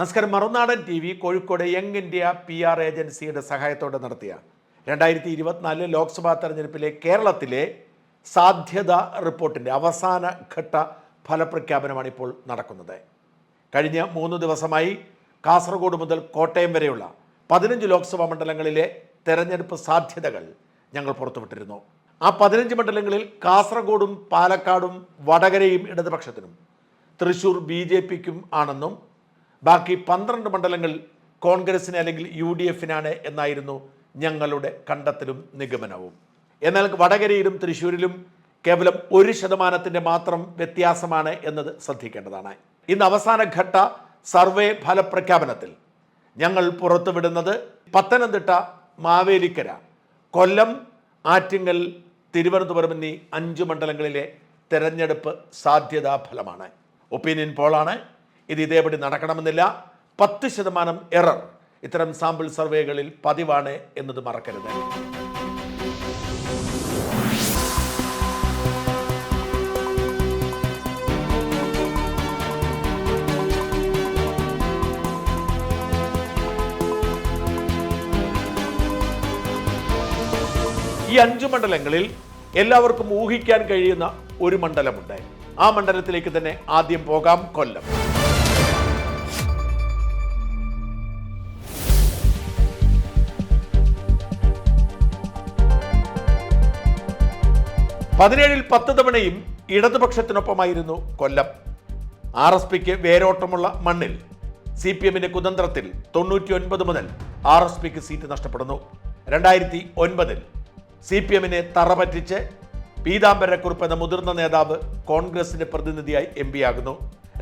നമസ്കാരം. Marunadan T V Kozhikode young India P R ഏജൻസിയുടെ സഹായത്തോടെ നടത്തിയ രണ്ടായിരത്തി ഇരുപത്തിനാല് ലോക്സഭാ തെരഞ്ഞെടുപ്പിലെ കേരളത്തിലെ സാധ്യത റിപ്പോർട്ടിന്റെ അവസാന ഘട്ട ഫലപ്രഖ്യാപനമാണ് ഇപ്പോൾ നടക്കുന്നത്. കഴിഞ്ഞ മൂന്ന് ദിവസമായി കാസർഗോഡ് മുതൽ കോട്ടയം വരെയുള്ള പതിനഞ്ച് ലോക്സഭാ മണ്ഡലങ്ങളിലെ തെരഞ്ഞെടുപ്പ് സാധ്യതകൾ ഞങ്ങൾ പുറത്തുവിട്ടിരുന്നു. ആ പതിനഞ്ച് മണ്ഡലങ്ങളിൽ കാസർഗോഡും പാലക്കാടും വടകരയും ഇടതുപക്ഷത്തിനും തൃശൂർ ബി ജെ പിക്കും ആണെന്നും ബാക്കി പന്ത്രണ്ട് മണ്ഡലങ്ങൾ കോൺഗ്രസിന് അല്ലെങ്കിൽ യു ഡി എഫിനാണ് എന്നായിരുന്നു ഞങ്ങളുടെ കണ്ടെത്തലും നിഗമനവും. എന്നാൽ വടകരയിലും തൃശ്ശൂരിലും കേവലം ഒരു ശതമാനത്തിന്റെ മാത്രം വ്യത്യാസമാണ് എന്നത് ശ്രദ്ധിക്കേണ്ടതാണ്. ഇന്ന് അവസാന ഘട്ട സർവേ ഫലപ്രഖ്യാപനത്തിൽ ഞങ്ങൾ പുറത്തുവിടുന്നത് പത്തനംതിട്ട മാവേലിക്കര കൊല്ലം ആറ്റിങ്ങൽ തിരുവനന്തപുരം എന്നീ അഞ്ച് മണ്ഡലങ്ങളിലെ തെരഞ്ഞെടുപ്പ് സാധ്യതാ ഫലമാണ് ഒപ്പീനിയൻ പോളാണ്. ഇത് ഇതേപടി നടക്കണമെന്നില്ല. പത്ത് ശതമാനം എറർ. ഇത്തരം സാമ്പിൾ സർവേകളിൽ പതിവാണ് എന്നത് മറക്കരുത്. ഈ അഞ്ചു മണ്ഡലങ്ങളിൽ എല്ലാവർക്കും ഊഹിക്കാൻ കഴിയുന്ന ഒരു മണ്ഡലമുണ്ട്. ആ മണ്ഡലത്തിലേക്ക് തന്നെ ആദ്യം പോകാം. കൊല്ലം. പതിനേഴിൽ പത്ത് തവണയും ഇടതുപക്ഷത്തിനൊപ്പമായിരുന്നു കൊല്ലം. ആർ എസ് പിക്ക് വേരോട്ടമുള്ള മണ്ണിൽ സി പി എമ്മിന്റെ കുതന്ത്രത്തിൽ തൊണ്ണൂറ്റി ഒൻപത് മുതൽ ആർ എസ് പിക്ക് സീറ്റ് നഷ്ടപ്പെടുന്നു. രണ്ടായിരത്തി ഒൻപതിൽ സി പി എമ്മിനെ തറപറ്റിച്ച് പീതാംബരക്കുറുപ്പ് എന്ന മുതിർന്ന നേതാവ് കോൺഗ്രസിന്റെ പ്രതിനിധിയായി എം പി ആകുന്നു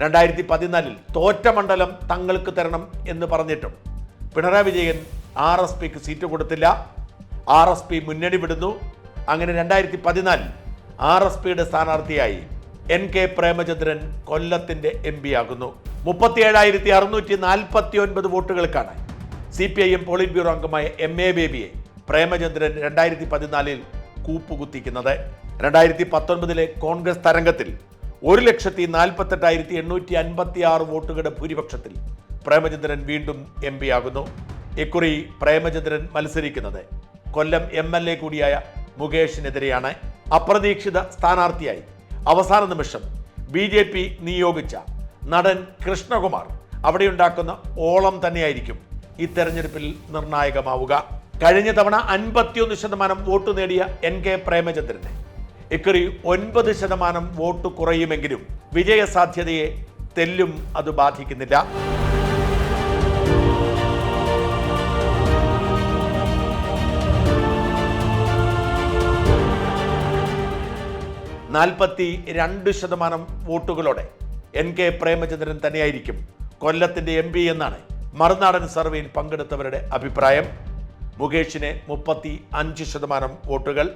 രണ്ടായിരത്തി പതിനാലിൽ തോറ്റ മണ്ഡലം തങ്ങൾക്ക് തരണം എന്ന് പറഞ്ഞിട്ടും പിണറായി വിജയൻ ആർ എസ് പിക്ക് സീറ്റ് കൊടുത്തില്ല. ആർ എസ് പി മുന്നണി വിടുന്നു. അങ്ങനെ രണ്ടായിരത്തി പതിനാലിൽ ആർ എസ് പിയുടെ സ്ഥാനാർത്ഥിയായി എൻ കെ പ്രേമചന്ദ്രൻ കൊല്ലത്തിന്റെ എം പി ആകുന്നു. മുപ്പത്തിയേഴായിരത്തി അറുന്നൂറ്റി നാൽപ്പത്തി ഒൻപത് വോട്ടുകൾക്കാണ് C P I M polit bureau അംഗമായ എം എ ബേബിയെ പ്രേമചന്ദ്രൻ രണ്ടായിരത്തി പതിനാലിൽ കൂപ്പുകുത്തിക്കുന്നത്. രണ്ടായിരത്തി പത്തൊൻപതിലെ കോൺഗ്രസ് തരംഗത്തിൽ ഒരു ലക്ഷത്തി നാൽപ്പത്തെട്ടായിരത്തി എണ്ണൂറ്റി അൻപത്തി ആറ് വോട്ടുകളുടെ ഭൂരിപക്ഷത്തിൽ പ്രേമചന്ദ്രൻ വീണ്ടും എം പി ആകുന്നു. ഇക്കുറി പ്രേമചന്ദ്രൻ മത്സരിക്കുന്നത് കൊല്ലം എം എൽ എ കൂടിയായ മുകേഷിനെതിരെയാണ്. അപ്രതീക്ഷിത സ്ഥാനാർത്ഥിയായി. അവസാന നിമിഷം ബി ജെ പി നിയോഗിച്ച നടൻ കൃഷ്ണകുമാർ അവിടെയുണ്ടാക്കുന്ന ഓളം തന്നെയായിരിക്കും ഈ തെരഞ്ഞെടുപ്പിൽ നിർണായകമാവുക. കഴിഞ്ഞ തവണ അൻപത്തിയൊന്ന് ശതമാനം വോട്ട് നേടിയ എൻ കെ പ്രേമചന്ദ്രന്. ഇക്കുറി ഒൻപത് ശതമാനം വോട്ട് കുറയുമെങ്കിലും വിജയസാധ്യതയെ തെല്ലും അത് ബാധിക്കുന്നില്ല. നാൽപ്പത്തി രണ്ട് ശതമാനം വോട്ടുകളോടെ എൻ കെ പ്രേമചന്ദ്രൻ തന്നെയായിരിക്കും കൊല്ലത്തിന്റെ എം പി എന്നാണ് മറുനാടൻ സർവേയിൽ പങ്കെടുത്തവരുടെ അഭിപ്രായം. മുകേഷിന് മുപ്പത്തി അഞ്ച് ശതമാനം വോട്ടുകൾ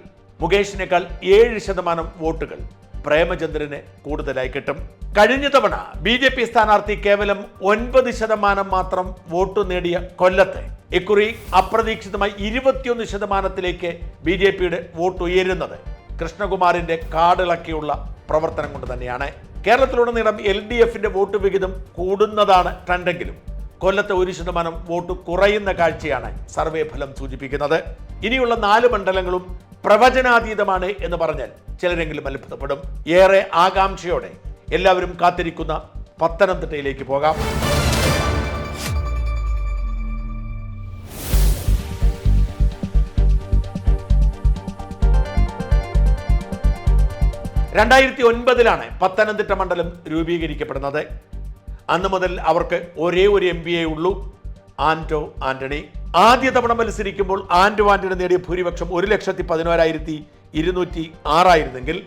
മുകേഷിനേക്കാൾ ഏഴ് ശതമാനം വോട്ടുകൾ പ്രേമചന്ദ്രന് കൂടുതലായി കിട്ടും. കഴിഞ്ഞ തവണ ബി ജെ പി സ്ഥാനാർത്ഥി കേവലം ഒൻപത് ശതമാനം മാത്രം വോട്ട് നേടിയ കൊല്ലത്തെ ഇക്കുറി അപ്രതീക്ഷിതമായി ഇരുപത്തിയൊന്ന് ശതമാനത്തിലേക്ക് ബി ജെ പിയുടെ വോട്ട് ഉയരുന്നത്. കൃഷ്ണകുമാറിന്റെ കാടിളക്കിയുള്ള പ്രവർത്തനം കൊണ്ട് തന്നെയാണ്. കേരളത്തിലുടനീളം എൽ ഡി എഫിന്റെ വോട്ട് വിഹിതം കൂടുന്നതാണ് ട്രെൻഡെങ്കിലും കൊല്ലത്തെ ഒരു ശതമാനം വോട്ട് കുറയുന്ന കാഴ്ചയാണ് സർവേ ഫലം സൂചിപ്പിക്കുന്നത്. ഇനിയുള്ള നാല് മണ്ഡലങ്ങളും പ്രവചനാതീതമാണ് എന്ന് പറഞ്ഞാൽ ചിലരെങ്കിലും അത്ഭുതപ്പെടും. ഏറെ ആകാംക്ഷയോടെ എല്ലാവരും കാത്തിരിക്കുന്ന പത്തനംതിട്ടയിലേക്ക് പോകാം. രണ്ടായിരത്തി ഒൻപതിലാണ് പത്തനംതിട്ട മണ്ഡലം രൂപീകരിക്കപ്പെടുന്നത്. അന്ന് മുതൽ അവർക്ക് ഒരേ ഒരു എം പിയേ ഉള്ളൂ ആന്റോ ആന്റണി. ആദ്യ തവണ മത്സരിക്കുമ്പോൾ ആന്റോ ആന്റണി നേടിയ ഭൂരിപക്ഷം ഒരു ലക്ഷത്തി പതിനോരായിരത്തി ഇരുന്നൂറ്റി ആറായിരുന്നെങ്കിൽ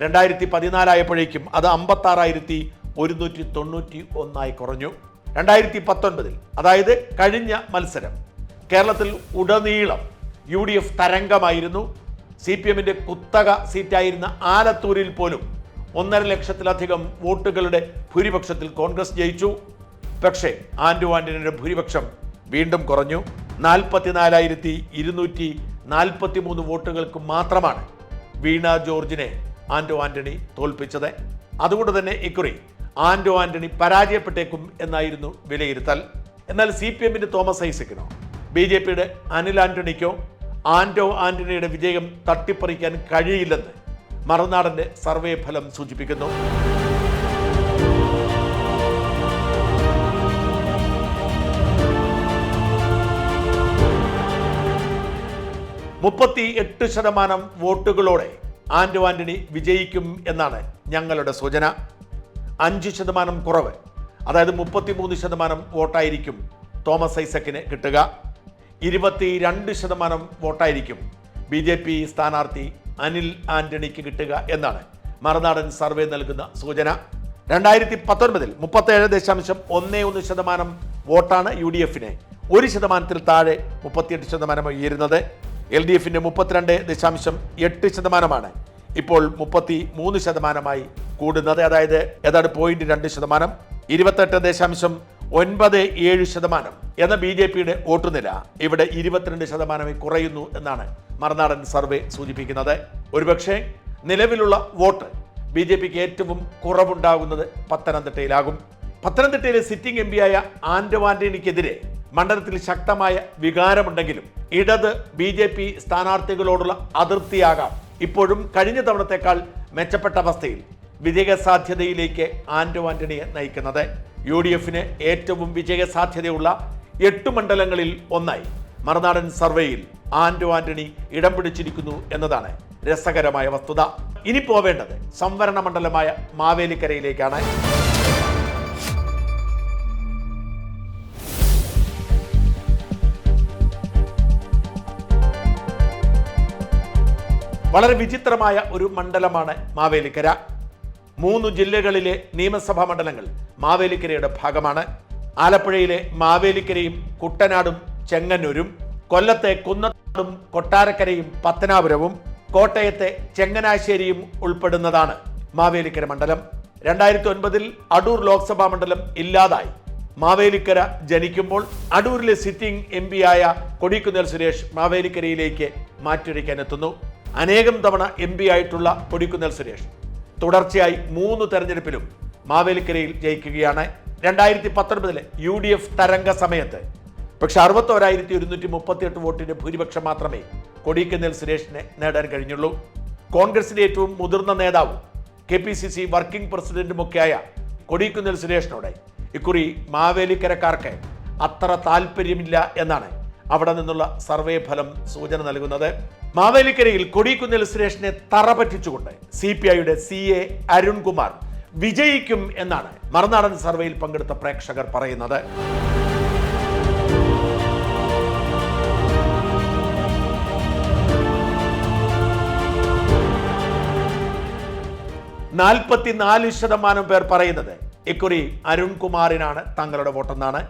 രണ്ടായിരത്തി പതിനാലായപ്പോഴേക്കും അത് അമ്പത്തി ആറായിരത്തി ഒരുന്നൂറ്റി തൊണ്ണൂറ്റി ഒന്നായി കുറഞ്ഞു. രണ്ടായിരത്തി പത്തൊൻപതിൽ അതായത് കഴിഞ്ഞ മത്സരം കേരളത്തിൽ ഉടനീളം യു ഡി എഫ് തരംഗമായിരുന്നു. സി പി എമ്മിന്റെ കുത്തക സീറ്റായിരുന്ന ആലത്തൂരിൽ പോലും ഒന്നര ലക്ഷത്തിലധികം വോട്ടുകളുടെ ഭൂരിപക്ഷത്തിൽ കോൺഗ്രസ് ജയിച്ചു. പക്ഷേ ആന്റോ ആന്റണിയുടെ ഭൂരിപക്ഷം വീണ്ടും കുറഞ്ഞു. നാൽപ്പത്തിനാലായിരത്തി ഇരുന്നൂറ്റി നാൽപ്പത്തി മൂന്ന് വോട്ടുകൾക്ക് മാത്രമാണ് വീണ ജോർജിനെ ആന്റോ ആന്റണി തോൽപ്പിച്ചത്. അതുകൊണ്ട് തന്നെ ഇക്കുറി ആന്റോ ആന്റണി പരാജയപ്പെട്ടേക്കും എന്നായിരുന്നു വിലയിരുത്തൽ. എന്നാൽ സി പി എമ്മിന്റെ തോമസ് ഐസക്കിനോ ബി ജെ പിയുടെ അനിൽ ആന്റണിക്കോ ആന്റോ ആന്റണിയുടെ വിജയം തട്ടിപ്പറിക്കാൻ കഴിയില്ലെന്ന് മറുനാടന്റെ സർവേ ഫലം സൂചിപ്പിക്കുന്നു. മുപ്പത്തി എട്ട് ശതമാനം വോട്ടുകളോടെ ആന്റോ ആന്റണി വിജയിക്കും എന്നാണ് ഞങ്ങളുടെ സൂചന. അഞ്ച് ശതമാനം കുറവ് അതായത് മുപ്പത്തിമൂന്ന് ശതമാനം വോട്ടായിരിക്കും തോമസ് ഐസക്കിന് കിട്ടുക. ഇരുപത്തി രണ്ട് ശതമാനം വോട്ടായിരിക്കും ബി ജെ പി സ്ഥാനാർത്ഥി അനിൽ ആന്റണിക്ക് കിട്ടുക എന്നാണ് മറുനാടൻ സർവേ നൽകുന്ന സൂചന. രണ്ടായിരത്തി പത്തൊൻപതിൽ മുപ്പത്തേഴ് ദശാംശം ഒന്നേ ഒന്ന് ശതമാനം വോട്ടാണ് യു ഡി എഫിന്. ഒരു ശതമാനത്തിൽ താഴെ മുപ്പത്തിയെട്ട് ശതമാനം ഉയരുന്നത്. എൽ ഡി എഫിന്റെ മുപ്പത്തിരണ്ട് ദശാംശം എട്ട് ശതമാനമാണ്. ഇപ്പോൾ മുപ്പത്തി മൂന്ന് ശതമാനമായി കൂടുന്നത്. അതായത് ഏതാണ്ട് പോയിന്റ് രണ്ട് ശതമാനം? ഇരുപത്തെട്ട് ദശാംശം ഒൻപത് ഏഴ് ശതമാനം എന്ന ബി ജെ പിയുടെ വോട്ടുനില ഇവിടെ ഇരുപത്തിരണ്ട് ശതമാനമായി കുറയുന്നു എന്നാണ് മറുനാടൻ സർവേ സൂചിപ്പിക്കുന്നത്. ഒരുപക്ഷെ നിലവിലുള്ള വോട്ട് ബി ജെ പിക്ക് ഏറ്റവും കുറവുണ്ടാകുന്നത് പത്തനംതിട്ടയിലാകും. പത്തനംതിട്ടയിലെ സിറ്റിംഗ് എം പിയായ ആന്റണിക്കെതിരെ മണ്ഡലത്തിൽ ശക്തമായ വികാരമുണ്ടെങ്കിലും ഇടത് ബി ജെ പി സ്ഥാനാർത്ഥികളോടുള്ള അതിർത്തിയാകാം ഇപ്പോഴും കഴിഞ്ഞ തവണത്തേക്കാൾ മെച്ചപ്പെട്ട അവസ്ഥയിൽ വിജയസാധ്യതയിലേക്ക് ആന്റോ ആന്റണിയെ നയിക്കുന്നത്. യു ഡി എഫിന് ഏറ്റവും വിജയസാധ്യതയുള്ള എട്ട് മണ്ഡലങ്ങളിൽ ഒന്നായി. മറുനാടൻ സർവേയിൽ ആന്റോ ആന്റണി ഇടം പിടിച്ചിരിക്കുന്നു എന്നതാണ് രസകരമായ വസ്തുത. ഇനി പോവേണ്ടത് സംവരണ മണ്ഡലമായ മാവേലിക്കരയിലേക്കാണ്. വളരെ വിചിത്രമായ ഒരു മണ്ഡലമാണ് മാവേലിക്കര. മൂന്ന് ജില്ലകളിലെ നിയമസഭാ മണ്ഡലങ്ങൾ മാവേലിക്കരയുടെ ഭാഗമാണ്. ആലപ്പുഴയിലെ മാവേലിക്കരയും കുട്ടനാടും ചെങ്ങന്നൂരും കൊല്ലത്തെ കുന്നത്താടും കൊട്ടാരക്കരയും പത്തനാപുരവും കോട്ടയത്തെ ചെങ്ങനാശ്ശേരിയും ഉൾപ്പെടുന്നതാണ് മാവേലിക്കര മണ്ഡലം. രണ്ടായിരത്തി ഒൻപതിൽ അടൂർ ലോക്സഭാ മണ്ഡലം ഇല്ലാതായി. മാവേലിക്കര ജനിക്കുമ്പോൾ അടൂരിലെ സിറ്റിംഗ് എം പിയായ കൊടിക്കുന്നിൽ സുരേഷ് മാവേലിക്കരയിലേക്ക് മാറ്റൊരുക്കാൻ എത്തുന്നു. അനേകം തവണ എം പി ആയിട്ടുള്ള കൊടിക്കുന്നിൽ സുരേഷ് തുടർച്ചയായി മൂന്ന് തെരഞ്ഞെടുപ്പിലും മാവേലിക്കരയിൽ ജയിക്കുകയാണ്. രണ്ടായിരത്തി പത്തൊൻപതിലെ യു ഡി എഫ് തരംഗ സമയത്ത്. പക്ഷെ അറുപത്തോരായിരത്തി ഒരുന്നൂറ്റി മുപ്പത്തിയെട്ട് വോട്ടിന്റെ ഭൂരിപക്ഷം മാത്രമേ കൊടിക്കുന്നിൽ സുരേഷിനെ നേടാൻ കഴിഞ്ഞുള്ളൂ. കോൺഗ്രസിന്റെ ഏറ്റവും മുതിർന്ന നേതാവും K P C C working പ്രസിഡന്റുമൊക്കെയായ Kodikunnil സുരേഷിനോട് ഇക്കുറി മാവേലിക്കരക്കാർക്ക് അത്ര താല്പര്യമില്ല എന്നാണ് അവിടെ നിന്നുള്ള സർവേ ഫലം സൂചന നൽകുന്നത്. മാവേലിക്കരയിൽ കൊടിക്കുന്നിൽ സുരേഷിനെ തറ പറ്റിച്ചുകൊണ്ട് സി പി ഐയുടെ സി എ അരുൺകുമാർ വിജയിക്കും എന്നാണ് മറുനാടൻ സർവേയിൽ പങ്കെടുത്ത പ്രേക്ഷകർ പറയുന്നത്. നാൽപ്പത്തിനാല് ശതമാനം പേർ പറയുന്നത് ഇക്കുറി അരുൺകുമാറിനാണ് തങ്ങളുടെ വോട്ടെന്നാണ്.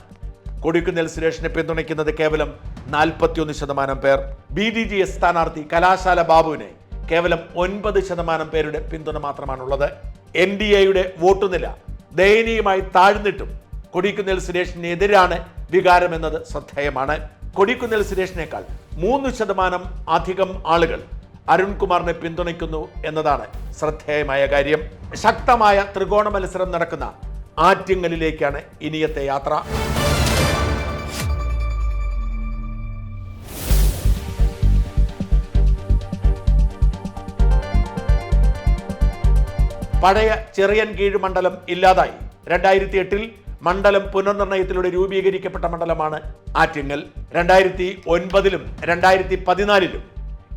കൊടിക്കുന്നിൽ സുരേഷിനെ പിന്തുണയ്ക്കുന്നത് കേവലം നാൽപ്പത്തിയൊന്ന് ശതമാനം പേർ. ബി ഡി ജി എസ് സ്ഥാനാർത്ഥി കലാശാല ബാബുവിനെ കേവലം ഒൻപത് ശതമാനം പേരുടെ പിന്തുണ മാത്രമാണുള്ളത്. എൻ ഡി എയുടെ വോട്ടുനില ദയനീയമായി താഴ്ന്നിട്ടും കൊടിക്കുന്നിൽ സുരേഷിനെതിരാണ് വികാരമെന്നത് ശ്രദ്ധേയമാണ്. കൊടിക്കുന്നിൽ സുരേഷിനേക്കാൾ മൂന്ന് ശതമാനം അധികം ആളുകൾ അരുൺകുമാറിനെ പിന്തുണയ്ക്കുന്നു എന്നതാണ് ശ്രദ്ധേയമായ കാര്യം. ശക്തമായ ത്രികോണ മത്സരം നടക്കുന്ന ആറ്റിങ്ങലിലേക്കാണ് ഇനിയത്തെ യാത്ര. പഴയ ചെറിയൻ കീഴ് മണ്ഡലം ഇല്ലാതായി. രണ്ടായിരത്തി എട്ടിൽ മണ്ഡലം പുനർനിർണയത്തിലൂടെ രൂപീകരിക്കപ്പെട്ട മണ്ഡലമാണ് ആറ്റിങ്ങൽ. രണ്ടായിരത്തി ഒൻപതിലും രണ്ടായിരത്തി പതിനാലിലും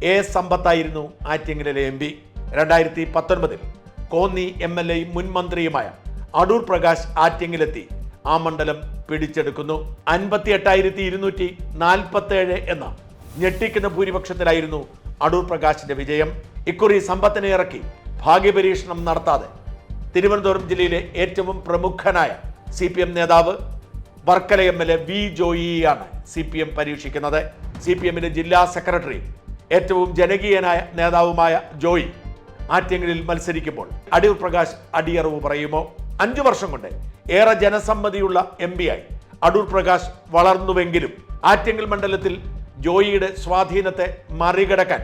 എ സമ്പത്തായിരുന്നു ആറ്റിങ്ങലിലെ എം പി. രണ്ടായിരത്തി പത്തൊൻപതിൽ കോന്നി എം എൽ എയും മുൻ മന്ത്രിയുമായ അടൂർ പ്രകാശ് ആറ്റിങ്ങിലെത്തി. ആ മണ്ഡലം പിടിച്ചെടുക്കുന്നു. അൻപത്തി എട്ടായിരത്തി ഇരുന്നൂറ്റി നാൽപ്പത്തേഴ് എന്ന ഞെട്ടിക്കുന്ന ഭൂരിപക്ഷത്തിലായിരുന്നു അടൂർ പ്രകാശിന്റെ വിജയം. ഇക്കുറി സമ്പത്തിനെ ഇറക്കി ഭാഗ്യപരീക്ഷണം നടത്താതെ തിരുവനന്തപുരം ജില്ലയിലെ ഏറ്റവും പ്രമുഖനായ സി പി എം നേതാവ് Varkala M L A V ജോയിയാണ് C P M പരീക്ഷിക്കുന്നത്. സി പി എമ്മിന്റെ ജില്ലാ സെക്രട്ടറി ഏറ്റവും ജനകീയനായ നേതാവുമായ ജോയി ആറ്റിങ്ങലിൽ മത്സരിക്കുമ്പോൾ അടൂർ പ്രകാശ് അടിയറവ് പറയുമോ? അഞ്ചു വർഷം കൊണ്ട് ഏറെ ജനസമ്മതിയുള്ള എം പി ആയി അടൂർ പ്രകാശ് വളർന്നുവെങ്കിലും ആറ്റിങ്ങൽ മണ്ഡലത്തിൽ ജോയിയുടെ സ്വാധീനത്തെ മറികടക്കാൻ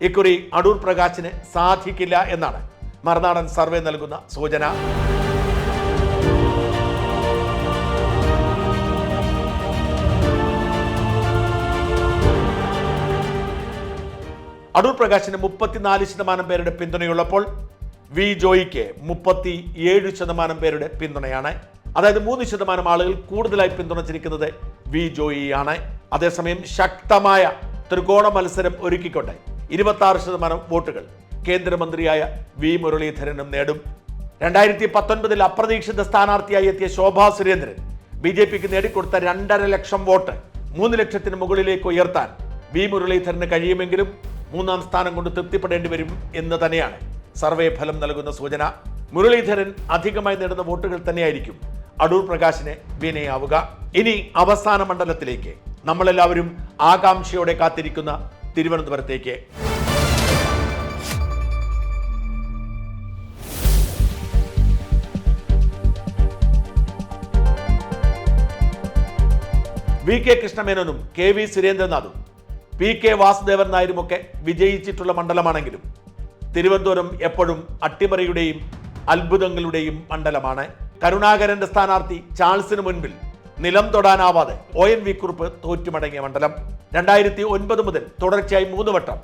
ഇക്കുറി അടൂർ പ്രകാശിന് സാധിക്കില്ല എന്നാണ്. മറുനാടൻ സർവേ നൽകുന്ന സൂചന. അടൂർ പ്രകാശിന് മുപ്പത്തിനാല് ശതമാനം പേരുടെ പിന്തുണയുള്ളപ്പോൾ വി ജോയിക്ക് മുപ്പത്തി ഏഴ് ശതമാനം പേരുടെ പിന്തുണയാണ്. അതായത് മൂന്ന് ശതമാനം ആളുകൾ കൂടുതലായി പിന്തുണച്ചിരിക്കുന്നത് വി ജോയിയാണ്. അതേസമയം ശക്തമായ ത്രികോണ മത്സരം ഒരുക്കിക്കൊണ്ട് ഇരുപത്തി ശതമാനം വോട്ടുകൾ കേന്ദ്രമന്ത്രിയായ വി മുരളീധരനും നേടും. രണ്ടായിരത്തി പത്തൊൻപതിൽ അപ്രതീക്ഷിത സ്ഥാനാർത്ഥിയായി എത്തിയ ശോഭാ സുരേന്ദ്രൻ ബി ജെ പിക്ക് നേടിക്കൊടുത്ത രണ്ടര ലക്ഷം വോട്ട് മൂന്ന് ലക്ഷത്തിന് മുകളിലേക്ക് ഉയർത്താൻ വി മുരളീധരന് കഴിയുമെങ്കിലും മൂന്നാം സ്ഥാനം കൊണ്ട് തൃപ്തിപ്പെടേണ്ടി വരും എന്ന് തന്നെയാണ് സർവേ ഫലം നൽകുന്ന സൂചന. മുരളീധരൻ അധികമായി നേടുന്ന വോട്ടുകൾ തന്നെയായിരിക്കും. അടൂർ പ്രകാശിനെ വിനയാവുക. ഇനി അവസാന മണ്ഡലത്തിലേക്ക് നമ്മളെല്ലാവരും ആകാംക്ഷയോടെ കാത്തിരിക്കുന്ന തിരുവനന്തപുരത്തേക്ക്. വി കെ കൃഷ്ണമേനോനും കെ വി സുരേന്ദ്രനാഥും പി കെ വാസുദേവൻ നായരുമൊക്കെ വിജയിച്ചിട്ടുള്ള മണ്ഡലമാണെങ്കിലും തിരുവനന്തപുരം എപ്പോഴും അട്ടിമറിയുടെയും അത്ഭുതങ്ങളുടെയും മണ്ഡലമാണ്. കരുണാകരന്റെ സ്ഥാനാർത്ഥി ചാൾസിന് മുൻപിൽ നിലം തൊടാനാവാതെ ഒ എൻ വി കുറുപ്പ് തോറ്റുമടങ്ങിയ മണ്ഡലം. രണ്ടായിരത്തി ഒൻപത് മുതൽ തുടർച്ചയായി മൂന്ന് വട്ടം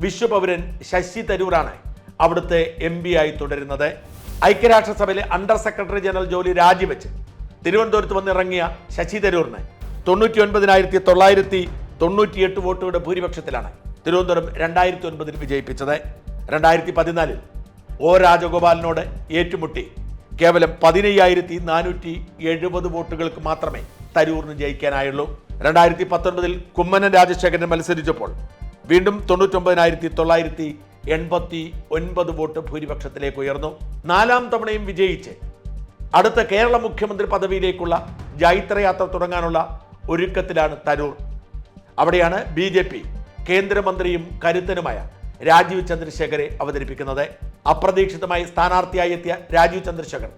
വിശ്വപൗരൻ ശശി തരൂരാണ് അവിടുത്തെ എം പി ആയി തുടരുന്നത്. ഐക്യരാഷ്ട്രസഭയിലെ അണ്ടർ സെക്രട്ടറി ജനറൽ ജോലി രാജിവെച്ച് തിരുവനന്തപുരത്ത് വന്നിറങ്ങിയ ശശി തരൂറിന് തൊണ്ണൂറ്റി ഒൻപതിനായിരത്തി തൊള്ളായിരത്തി തൊണ്ണൂറ്റിയെട്ട് വോട്ടുകളുടെ ഭൂരിപക്ഷത്തിലാണ് തിരുവനന്തപുരം രണ്ടായിരത്തി ഒൻപതിൽ വിജയിപ്പിച്ചത്. രണ്ടായിരത്തി പതിനാലിൽ ഒ രാജഗോപാലിനോട് ഏറ്റുമുട്ടി. കേവലം പതിനയ്യായിരത്തി നാനൂറ്റി എഴുപത് വോട്ടുകൾക്ക് മാത്രമേ തരൂറിന് ജയിക്കാനായുള്ളൂ. രണ്ടായിരത്തി പത്തൊൻപതിൽ കുമ്മനം രാജശേഖരൻ മത്സരിച്ചപ്പോൾ വീണ്ടും തൊണ്ണൂറ്റൊമ്പതിനായിരത്തി തൊള്ളായിരത്തി എൺപത്തി ഒൻപത് വോട്ട് ഭൂരിപക്ഷത്തിലേക്ക് ഉയർന്നു. നാലാം തവണയും വിജയിച്ച് അടുത്ത കേരള മുഖ്യമന്ത്രി പദവിയിലേക്കുള്ള ജൈത്രയാത്ര തുടങ്ങാനുള്ള ഒരുക്കത്തിലാണ് തരൂർ. അവിടെയാണ് ബി ജെ പി കേന്ദ്രമന്ത്രിയും കരുത്തനുമായ രാജീവ് ചന്ദ്രശേഖരെ അവതരിപ്പിക്കുന്നത്. അപ്രതീക്ഷിതമായി സ്ഥാനാർത്ഥിയായി എത്തിയ രാജീവ് ചന്ദ്രശേഖർ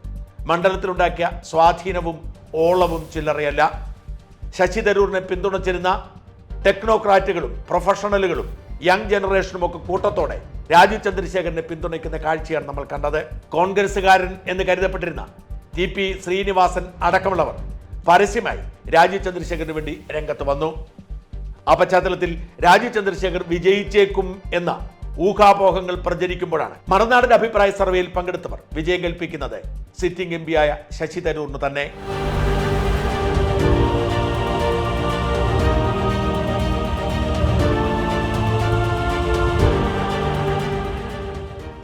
മണ്ഡലത്തിലുണ്ടാക്കിയ സ്വാധീനവും ഓളവും ചില്ലറയല്ല. ശശി തരൂരിനെ പിന്തുണച്ചിരുന്ന ടെക്നോക്രാറ്റുകളും പ്രൊഫഷണലുകളും യങ് ജനറേഷനും ഒക്കെ കൂട്ടത്തോടെ രാജീവ് ചന്ദ്രശേഖരനെ പിന്തുണയ്ക്കുന്ന കാഴ്ചയാണ് നമ്മൾ കണ്ടത്. കോൺഗ്രസുകാരൻ എന്ന് കരുതപ്പെട്ടിരുന്ന ടി പി ശ്രീനിവാസൻ അടക്കമുള്ളവർ പരസ്യമായി രാജീവ് ചന്ദ്രശേഖരന് വേണ്ടി രംഗത്ത് വന്നു. ആ പശ്ചാത്തലത്തിൽ രാജീവ് ചന്ദ്രശേഖർ വിജയിച്ചേക്കും എന്ന ഊഹാപോഹങ്ങൾ പ്രചരിക്കുമ്പോഴാണ്. മറുനാടിന്റെ അഭിപ്രായ സർവേയിൽ പങ്കെടുത്തവർ വിജയം കൽപ്പിക്കുന്നത് സിറ്റിംഗ് എം പിയായ ശശി തരൂറിന് തന്നെ.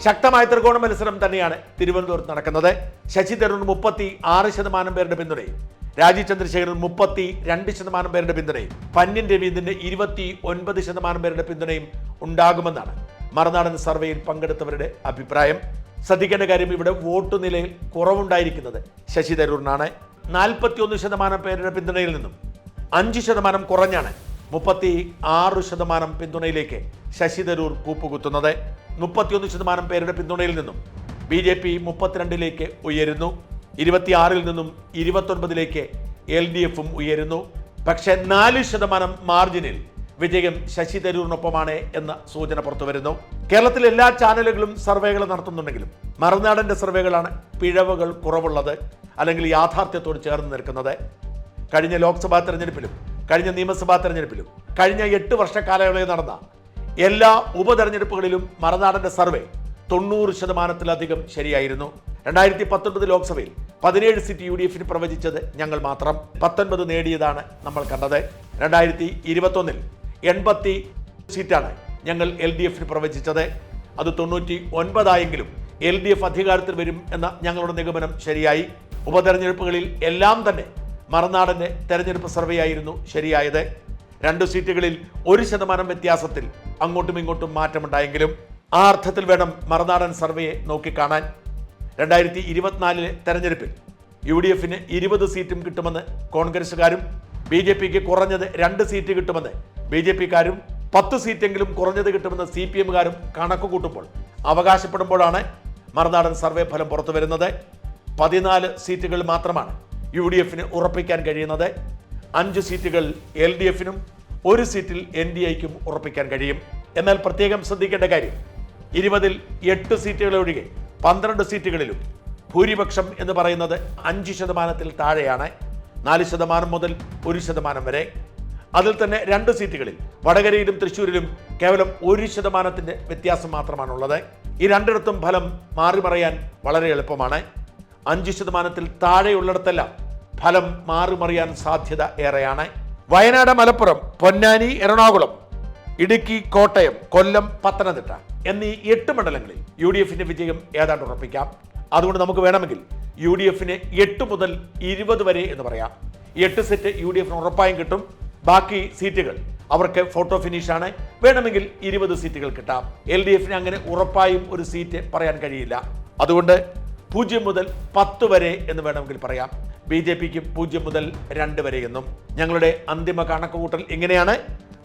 ശക്തമായ ത്രികോണ മത്സരം തന്നെയാണ് തിരുവനന്തപുരത്ത് നടക്കുന്നത്. ശശി തരൂർ മുപ്പത്തി ആറ് ശതമാനം പേരുടെ പിന്തുണയും രാജീവ് ചന്ദ്രശേഖരൻ മുപ്പത്തി രണ്ട് ശതമാനം പേരുടെ പിന്തുണയും പന്യൻ രവീന്ദ്രന്റെ ഇരുപത്തി ഒൻപത് ശതമാനം പേരുടെ പിന്തുണയും ഉണ്ടാകുമെന്നാണ് മറുനാടൻ സർവേയിൽ പങ്കെടുത്തവരുടെ അഭിപ്രായം. ശ്രദ്ധിക്കേണ്ട കാര്യം ഇവിടെ വോട്ട് നിലയിൽ കുറവുണ്ടായിരിക്കുന്നത്. ശശി തരൂരിനാണ്. നാൽപ്പത്തിയൊന്ന് ശതമാനം പേരുടെ പിന്തുണയിൽ നിന്നും അഞ്ച് ശതമാനം കുറഞ്ഞാണ് മുപ്പത്തി ആറ് ശതമാനം പിന്തുണയിലേക്ക് ശശി തരൂർ കൂപ്പുകുത്തുന്നത്. മുപ്പത്തിയൊന്ന് ശതമാനം പേരുടെ പിന്തുണയിൽ നിന്നും ബി ജെ പി മുപ്പത്തിരണ്ടിലേക്ക് ഉയരുന്നു. ഇരുപത്തിയാറിൽ നിന്നും ഇരുപത്തൊൻപതിലേക്ക് എൽ ഡി എഫും ഉയരുന്നു. പക്ഷേ നാല് ശതമാനം മാർജിനിൽ വിജയം ശശി തരൂരിനൊപ്പമാണ് എന്ന സൂചന പുറത്തു വരുന്നു. കേരളത്തിലെ എല്ലാ ചാനലുകളും സർവേകൾ നടത്തുന്നുണ്ടെങ്കിലും മറുനാടന്റെ സർവേകളാണ് പിഴവുകൾ കുറവുള്ളത് അല്ലെങ്കിൽ യാഥാർത്ഥ്യത്തോട് ചേർന്ന് നിൽക്കുന്നത്. കഴിഞ്ഞ ലോക്സഭാ തെരഞ്ഞെടുപ്പിലും കഴിഞ്ഞ നിയമസഭാ തെരഞ്ഞെടുപ്പിലും കഴിഞ്ഞ എട്ട് വർഷ കാലയളവിൽ നടന്ന എല്ലാ ഉപതെരഞ്ഞെടുപ്പുകളിലും മറുനാടന്റെ സർവേ തൊണ്ണൂറ് ശതമാനത്തിലധികം ശരിയായിരുന്നു. രണ്ടായിരത്തി പത്തൊൻപത് ലോക്സഭയിൽ പതിനേഴ് സീറ്റ് യു ഡി എഫിന് പ്രവചിച്ചത് ഞങ്ങൾ മാത്രം. പത്തൊൻപത് നേടിയതാണ് നമ്മൾ കണ്ടത്. രണ്ടായിരത്തി ഇരുപത്തൊന്നിൽ എൺപത്തി സീറ്റാണ് ഞങ്ങൾ എൽ ഡി എഫിന് പ്രവചിച്ചത്. അത് തൊണ്ണൂറ്റി ഒൻപതായെങ്കിലും എൽ ഡി എഫ് അധികാരത്തിൽ വരും എന്ന ഞങ്ങളുടെ നിഗമനം ശരിയായി. ഉപതെരഞ്ഞെടുപ്പുകളിൽ എല്ലാം തന്നെ മറുനാടന്റെ തെരഞ്ഞെടുപ്പ് സർവേ ആയിരുന്നു ശരിയായത്. രണ്ട് സീറ്റുകളിൽ ഒരു ശതമാനം വ്യത്യാസത്തിൽ അങ്ങോട്ടും ഇങ്ങോട്ടും മാറ്റമുണ്ടായെങ്കിലും ആ അർത്ഥത്തിൽ വേണം മറുനാടൻ സർവേയെ നോക്കിക്കാണാൻ. രണ്ടായിരത്തി ഇരുപത്തിനാലിലെ തെരഞ്ഞെടുപ്പിൽ യു ഡി എഫിന് ഇരുപത് സീറ്റും കിട്ടുമെന്ന് കോൺഗ്രസുകാരും ബി ജെ പിക്ക് കുറഞ്ഞത് രണ്ട് സീറ്റ് കിട്ടുമെന്ന് ബി ജെ പിക്കാരും പത്ത് സീറ്റെങ്കിലും കുറഞ്ഞത് കിട്ടുമെന്ന് സി പി എമ്മുകാരും കണക്ക് കൂട്ടുമ്പോൾ അവകാശപ്പെടുമ്പോഴാണ് മറുനാടൻ സർവേ ഫലം പുറത്തു വരുന്നത്. പതിനാല് സീറ്റുകൾ മാത്രമാണ് യു ഡി എഫിന് ഉറപ്പിക്കാൻ കഴിയുന്നത്. അഞ്ച് സീറ്റുകൾ എൽ ഡി എഫിനും ഒരു സീറ്റിൽ എൻ ഡി എക്കും ഉറപ്പിക്കാൻ കഴിയും. എന്നാൽ പ്രത്യേകം ശ്രദ്ധിക്കേണ്ട കാര്യം ഇരുപതിൽ എട്ട് സീറ്റുകൾ ഒഴികെ പന്ത്രണ്ട് സീറ്റുകളിലും ഭൂരിപക്ഷം എന്ന് പറയുന്നത് അഞ്ച് ശതമാനത്തിൽ താഴെയാണ്. നാല് ശതമാനം മുതൽ ഒരു ശതമാനം വരെ. അതിൽ തന്നെ രണ്ട് സീറ്റുകളിൽ വടകരയിലും തൃശ്ശൂരിലും കേവലം ഒരു ശതമാനത്തിന്റെ വ്യത്യാസം മാത്രമാണുള്ളത്. ഈ രണ്ടിടത്തും ഫലം മാറി മറിയാൻ വളരെ എളുപ്പമാണ്. അഞ്ച് ശതമാനത്തിൽ താഴെയുള്ളിടത്തെല്ലാം ഫലം മാറി മറിയാൻ സാധ്യത ഏറെയാണ്. വയനാട് മലപ്പുറം പൊന്നാനി എറണാകുളം ഇടുക്കി കോട്ടയം കൊല്ലം പത്തനംതിട്ട എന്നീ എട്ട് മണ്ഡലങ്ങളിൽ യു ഡി എഫിന്റെ വിജയം ഏതാണ്ട് ഉറപ്പിക്കാം. അതുകൊണ്ട് നമുക്ക് വേണമെങ്കിൽ യു ഡി എഫിന് എട്ട് മുതൽ ഇരുപത് വരെ എന്ന് പറയാം. എട്ട് സെറ്റ് യു ഡി എഫിന് ഉറപ്പായും കിട്ടും. ബാക്കി സീറ്റുകൾ അവർക്ക് ഫോട്ടോ ഫിനിഷാണ് വേണമെങ്കിൽ ഇരുപത് സീറ്റുകൾ കിട്ടാം. എൽ ഡി എഫിന് അങ്ങനെ ഉറപ്പായും ഒരു സീറ്റ് പറയാൻ കഴിയില്ല. അതുകൊണ്ട് പൂജ്യം മുതൽ പത്ത് വരെ എന്ന് വേണമെങ്കിൽ പറയാം. ബി ജെ പിക്ക് പൂജ്യം മുതൽ രണ്ട് വരെ എന്നും. ഞങ്ങളുടെ അന്തിമ കണക്കുകൂട്ടൽ ഇങ്ങനെയാണ്.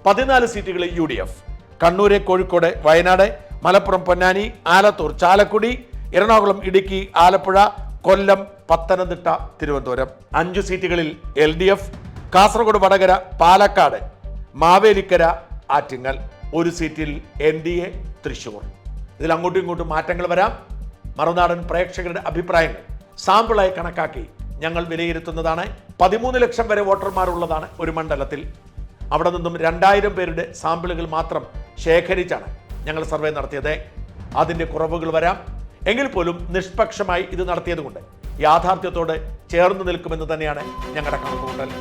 പതിനാല് സീറ്റുകൾ U D F Kannur Kozhikode Wayanad Malappuram Ponnani Alathur Chalakudy Ernakulam Idukki Alappuzha Kollam Pathanamthitta Thiruvananthapuram. അഞ്ചു സീറ്റുകളിൽ L D F Kasaragod Vadakara Palakkad Mavelikkara Attingal. ഒരു സീറ്റിൽ എൻ ഡി എ തൃശൂർ ഇതിൽ അങ്ങോട്ടും ഇങ്ങോട്ടും മാറ്റങ്ങൾ വരാം. മറുനാടൻ പ്രേക്ഷകരുടെ അഭിപ്രായങ്ങൾ സാമ്പിളായി കണക്കാക്കി ഞങ്ങൾ വിലയിരുത്തുന്നതാണ്. പതിമൂന്ന് ലക്ഷം വരെ വോട്ടർമാരുള്ളതാണ് ഒരു മണ്ഡലത്തിൽ. അവിടെ നിന്നും രണ്ടായിരം പേരുടെ സാമ്പിളുകൾ മാത്രം ശേഖരിച്ചാണ് ഞങ്ങൾ സർവേ നടത്തിയത്. അതിന്റെ കുറവുകൾ വരാം. എങ്കിൽ പോലും നിഷ്പക്ഷമായി ഇത് നടത്തിയതുകൊണ്ട് യാഥാർത്ഥ്യത്തോട് ചേർന്ന് നിൽക്കുമെന്ന് തന്നെയാണ് ഞങ്ങളുടെ കണക്കുകൂട്ടൽ.